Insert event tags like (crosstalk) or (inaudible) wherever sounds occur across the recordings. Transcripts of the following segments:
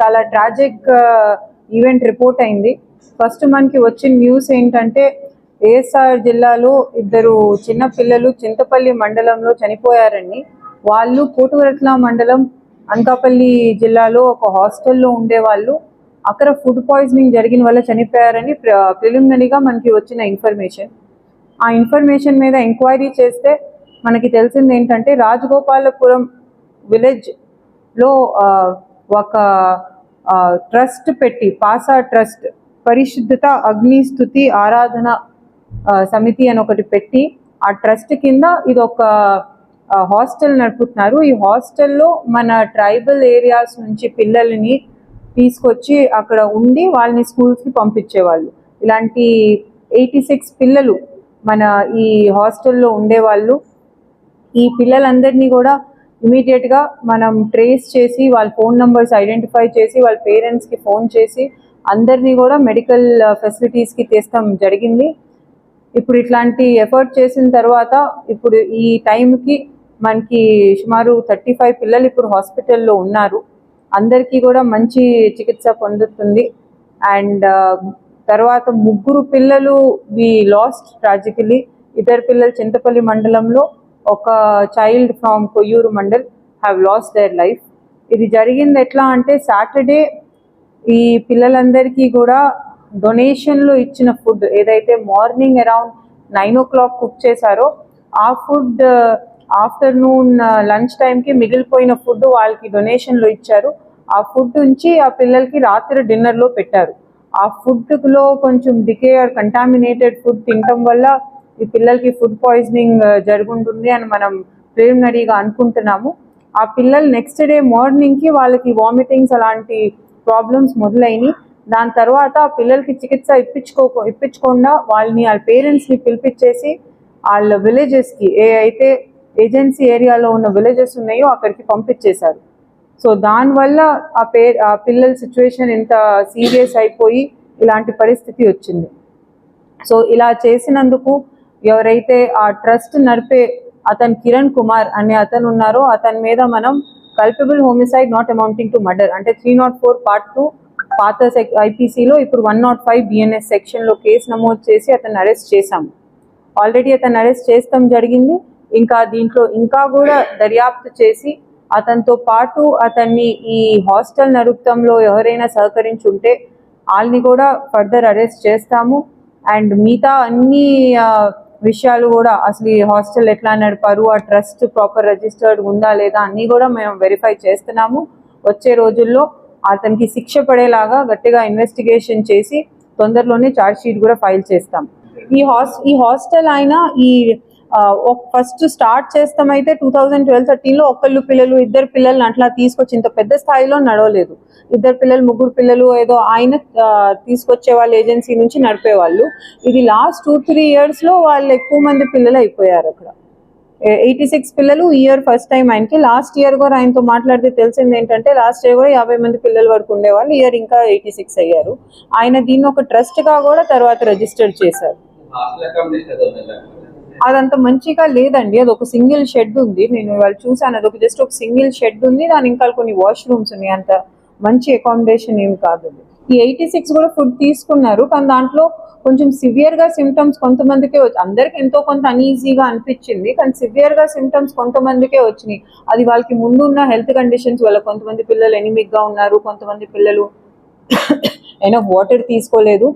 చాలా tragic event report అయింది. First మనకి వచ్చిన న్యూస్ ఏంటంటే ఏఎస్ఆర్ జిల్లాలో ఇద్దరు చిన్న పిల్లలు చింతపల్లి మండలంలో చనిపోయారని వాళ్ళు కోటువరట్ల మండలం అనకాపల్లి జిల్లాలో ఒక హాస్టల్లో ఉండేవాళ్ళు. అక్కడ ఫుడ్ పాయిజనింగ్ జరిగిన వల్ల చనిపోయారని ప్రిలిమినరీగా మనకి వచ్చిన ఇన్ఫర్మేషన్. ఆ ఇన్ఫర్మేషన్ మీద ఎంక్వైరీ చేస్తే మనకి తెలిసింది ఏంటంటే రాజగోపాలపురం విలేజ్లో ఒక ట్రస్ట్ పెట్టి పాసా ట్రస్ట్ పరిశుద్ధత అగ్ని స్థుతి ఆరాధన సమితి అని ఒకటి పెట్టి ఆ ట్రస్ట్ కింద ఇది ఒక హాస్టల్ నడుపుతున్నారు. ఈ హాస్టల్లో మన ట్రైబల్ ఏరియాస్ నుంచి పిల్లల్ని తీసుకొచ్చి అక్కడ ఉండి వాళ్ళని స్కూల్స్కి పంపించేవాళ్ళు. ఇలాంటి ఎయిటీ సిక్స్ పిల్లలు మన ఈ హాస్టల్లో ఉండేవాళ్ళు. ఈ పిల్లలందరినీ కూడా ఇమీడియట్గా మనం ట్రేస్ చేసి వాళ్ళ ఫోన్ నంబర్స్ ఐడెంటిఫై చేసి వాళ్ళ పేరెంట్స్కి ఫోన్ చేసి అందరినీ కూడా మెడికల్ ఫెసిలిటీస్కి తీస్తాం జరిగింది. ఇప్పుడు ఇట్లాంటి ఎఫర్ట్ చేసిన తర్వాత ఇప్పుడు ఈ టైంకి మనకి సుమారు థర్టీ ఫైవ్ పిల్లలు ఇప్పుడు హాస్పిటల్లో ఉన్నారు. అందరికీ కూడా మంచి చికిత్స పొందుతుంది. అండ్ తర్వాత ముగ్గురు పిల్లలు వి లాస్ట్ ట్రాజికలీ ఇద్దరు పిల్లలు చింతపల్లి మండలంలో ఒక child from Koyyuru mandal have lost their life ఇది జరిగింది ఎట్లా అంటే సాటర్డే ఈ పిల్లలందరికీ కూడా డొనేషన్లో ఇచ్చిన ఫుడ్ ఏదైతే morning around nine o'clock cook చేశారో ఆ ఫుడ్ ఆఫ్టర్నూన్ లంచ్ టైంకి మిగిలిపోయిన ఫుడ్ వాళ్ళకి డొనేషన్లో ఇచ్చారు. ఆ ఫుడ్ ఉంచి ఆ పిల్లలకి రాత్రి డిన్నర్లో పెట్టారు. ఆ ఫుడ్లో కొంచెం డికే ఆర్ కంటామినేటెడ్ ఫుడ్ తినటం వల్ల ఈ పిల్లలకి ఫుడ్ పాయిజనింగ్ జరుగుంటుంది అని మనం ప్రిలిమినరీగా అనుకుంటున్నాము. ఆ పిల్లలు నెక్స్ట్ డే మార్నింగ్కి వాళ్ళకి వామిటింగ్స్ అలాంటి ప్రాబ్లమ్స్ మొదలైనవి దాని తర్వాత ఆ పిల్లలకి చికిత్స ఇప్పించుకో ఇప్పించకుండా వాళ్ళని వాళ్ళ పేరెంట్స్ని పిలిపించేసి వాళ్ళ విలేజెస్కి ఏ అయితే ఏజెన్సీ ఏరియాలో ఉన్న విలేజెస్ ఉన్నాయో అక్కడికి పంపించేశారు. సో దానివల్ల ఆ పే ఆ పిల్లల సిచ్యువేషన్ ఇంత సీరియస్ అయిపోయి ఇలాంటి పరిస్థితి వచ్చింది. సో ఇలా చేసినందుకు ఎవరైతే ఆ ట్రస్ట్ నడిపే అతను కిరణ్ కుమార్ అనే అతను ఉన్నారో అతని మీద మనం culpable homicide not amounting to murder అంటే three not four part two పాత సెక్ ఐపీసీలో ఇప్పుడు వన్ నాట్ ఫైవ్ బిఎన్ఎస్ సెక్షన్లో కేసు నమోదు చేసి అతను అరెస్ట్ చేశాము. ఆల్రెడీ అతను అరెస్ట్ చేస్తాం జరిగింది. ఇంకా దీంట్లో ఇంకా కూడా దర్యాప్తు చేసి అతనితో పాటు అతన్ని ఈ హాస్టల్ నరుక్తంలో ఎవరైనా సహకరించుంటే వాళ్ళని కూడా ఫర్దర్ అరెస్ట్ చేస్తాము. అండ్ మిగతా అన్ని విషయాలు కూడా అసలు ఈ హాస్టల్ ఎట్లా నడిపారు ఆ ట్రస్ట్ ప్రాపర్ రిజిస్టర్డ్ ఉందా లేదా అన్నీ కూడా మేము వెరిఫై చేస్తున్నాము. వచ్చే రోజుల్లో అతనికి శిక్ష పడేలాగా గట్టిగా ఇన్వెస్టిగేషన్ చేసి తొందరలోనే ఛార్జ్ షీట్ కూడా ఫైల్ చేస్తాం. ఈ హాస్ ఈ హాస్టల్ అయినా ఈ ఫస్ట్ స్టార్ట్ చేస్తామైతే టూ థౌజండ్ ట్వెల్వ్ థర్టీన్లో ఒకళ్ళు పిల్లలు ఇద్దరు పిల్లల్ని అట్లా తీసుకొచ్చి ఇంత పెద్ద స్థాయిలో నడవలేదు. ఇద్దరు పిల్లలు ముగ్గురు పిల్లలు ఏదో ఆయన తీసుకొచ్చే వాళ్ళ ఏజెన్సీ నుంచి నడిపేవాళ్ళు. ఇది లాస్ట్ టూ త్రీ ఇయర్స్లో వాళ్ళు ఎక్కువ మంది పిల్లలు అయిపోయారు అక్కడ. ఎయిటీ సిక్స్ పిల్లలు ఇయర్ ఫస్ట్ టైం ఆయనకి. లాస్ట్ ఇయర్ కూడా ఆయనతో మాట్లాడితే తెలిసింది ఏంటంటే లాస్ట్ ఇయర్ కూడా యాభై మంది పిల్లల వరకు ఉండేవాళ్ళు. ఇయర్ ఇంకా ఎయిటీ సిక్స్ అయ్యారు. ఆయన దీన్ని ఒక ట్రస్ట్గా కూడా తర్వాత రిజిస్టర్ చేశారు. అదంత మంచిగా లేదండి. అది ఒక సింగిల్ షెడ్ ఉంది. నేను ఇవాళ చూసాను అది ఒక జస్ట్ ఒక సింగిల్ షెడ్ ఉంది. దాని ఇంకా కొన్ని వాష్రూమ్స్ ఉన్నాయి. అంత మంచి అకామిడేషన్ ఏమి కాదు ఈ ఎయిటీ సిక్స్ కూడా ఫుడ్ తీసుకున్నారు. కానీ దాంట్లో కొంచెం సివియర్గా సిమ్టమ్స్ కొంతమందికే వచ్చి అందరికి ఎంతో కొంత అన్ఈజీగా అనిపించింది. కానీ సివియర్గా సిమ్టమ్స్ కొంతమందికే వచ్చినాయి. అది వాళ్ళకి ముందు ఉన్న హెల్త్ కండిషన్స్ వల్ల కొంతమంది పిల్లలు ఎనిమిక్గా ఉన్నారు. కొంతమంది పిల్లలు (coughs) అయినా వాటర్ తీసుకోలేదు.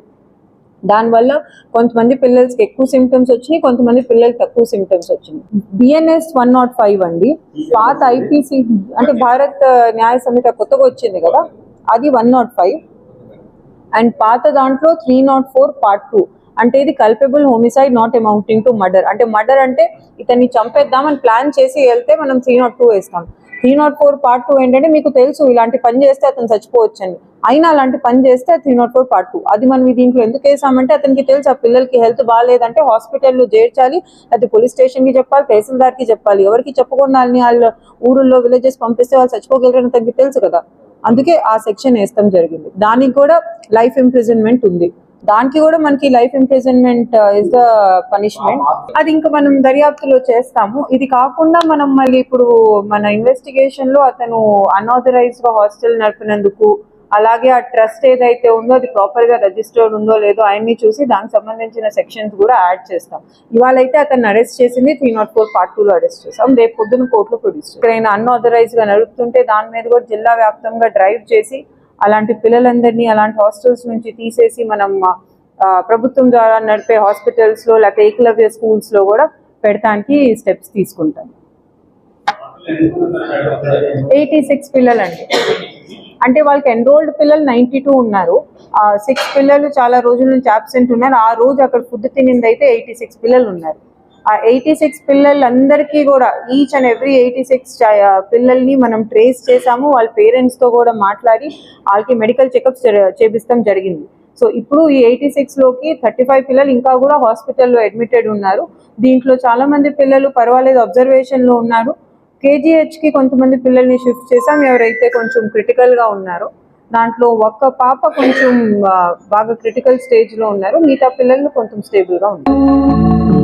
దానివల్ల కొంతమంది పిల్లలకి ఎక్కువ సిమ్టమ్స్ వచ్చినాయి కొంతమంది పిల్లలకి తక్కువ సిమ్టమ్స్ వచ్చినాయి. బిఎన్ఎస్ వన్ నాట్ ఫైవ్ అండి. పాత ఐపీసీ అంటే భారత్ న్యాయ సమిత కొత్తగా వచ్చింది కదా అది వన్ నాట్ ఫైవ్ అండ్ పాత దాంట్లో three not four part two అంటే ఇది culpable homicide not amounting to murder అంటే మర్డర్ అంటే ఇతన్ని చంపేద్దామని ప్లాన్ చేసి వెళ్తే మనం త్రీ నాట్ టూ వేస్తాం. Three not four part two ఏంటంటే మీకు తెలుసు ఇలాంటి పని చేస్తే అతను చచ్చిపోవచ్చు అని అయినా అలాంటి పని చేస్తే three not four part two అది మనం దీంట్లో ఎందుకు వేసామంటే అతనికి తెలుసు ఆ పిల్లలకి హెల్త్ బాగాలేదంటే హాస్పిటల్లో చేర్చాలి అది పోలీస్ స్టేషన్కి చెప్పాలి తహసీల్దార్కి చెప్పాలి. ఎవరికి చెప్పకుండా వాళ్ళని వాళ్ళ ఊరుల్లో విలేజెస్ పంపిస్తే వాళ్ళు చచ్చిపోగలరని తనకి తెలుసు కదా. అందుకే ఆ సెక్షన్ వేస్తాం జరిగింది. దానికి కూడా లైఫ్ ఇంప్రిజన్మెంట్ ఉంది. దానికి కూడా మనకి life imprisonment is the punishment అది ఇంకా మనం దర్యాప్తులో చేస్తాము. ఇది కాకుండా మనం మళ్ళీ ఇప్పుడు మన ఇన్వెస్టిగేషన్లో అతను అన్ఆథరైజ్గా హాస్టల్ నడిపినందుకు అలాగే ఆ ట్రస్ట్ ఏదైతే ఉందో అది ప్రాపర్గా రిజిస్టర్డ్ ఉందో లేదో అవన్నీ చూసి దానికి సంబంధించిన సెక్షన్స్ కూడా యాడ్ చేస్తాం. ఇవాళ అయితే అతను అరెస్ట్ చేసింది three not four part two లో అరెస్ట్ చేస్తాం రేపు పొద్దున కోర్టులో ప్రొడ్యూస్ ఇక్కడైనా అన్ఆథరైజ్గా నడుపుతుంటే దాని మీద కూడా జిల్లా వ్యాప్తంగా డ్రైవ్ చేసి అలాంటి పిల్లలందరినీ అలాంటి హాస్టల్స్ నుంచి తీసేసి మనం ప్రభుత్వం ద్వారా నడిపే హాస్పిటల్స్లో లేకపోతే ఏకలవ్య స్కూల్స్లో కూడా పెడతానికి స్టెప్స్ తీసుకుంటాం. ఎయిటీ సిక్స్ పిల్లలండి. అంటే వాళ్ళకి ఎన్రోల్డ్ పిల్లలు నైంటీ టూ ఉన్నారు. ఆ సిక్స్ పిల్లలు చాలా రోజుల నుంచి అబ్సెంట్ ఉన్నారు. ఆ రోజు అక్కడ ఫుడ్ తినింది అయితే ఎయిటీ సిక్స్ పిల్లలు ఉన్నారు. ఆ ఎయిటీ సిక్స్ పిల్లలందరికీ కూడా each and every eighty six పిల్లల్ని మనం ట్రేస్ చేసాము వాళ్ళ పేరెంట్స్తో కూడా మాట్లాడి వాళ్ళకి మెడికల్ చెకప్స్ చేపిస్తాం జరిగింది. సో ఇప్పుడు ఈ ఎయిటీ సిక్స్లోకి థర్టీ ఫైవ్ పిల్లలు ఇంకా కూడా హాస్పిటల్లో అడ్మిటెడ్ ఉన్నారు. దీంట్లో చాలా మంది పిల్లలు పర్వాలేదు అబ్జర్వేషన్లో ఉన్నారు. కేజీహెచ్కి కొంతమంది పిల్లల్ని షిఫ్ట్ చేసాం ఎవరైతే కొంచెం క్రిటికల్గా ఉన్నారో దాంట్లో ఒక్క పాప కొంచెం బాగా క్రిటికల్ స్టేజ్లో ఉన్నారు. మిగతా పిల్లలు కొంచెం స్టేబుల్గా ఉన్నారు.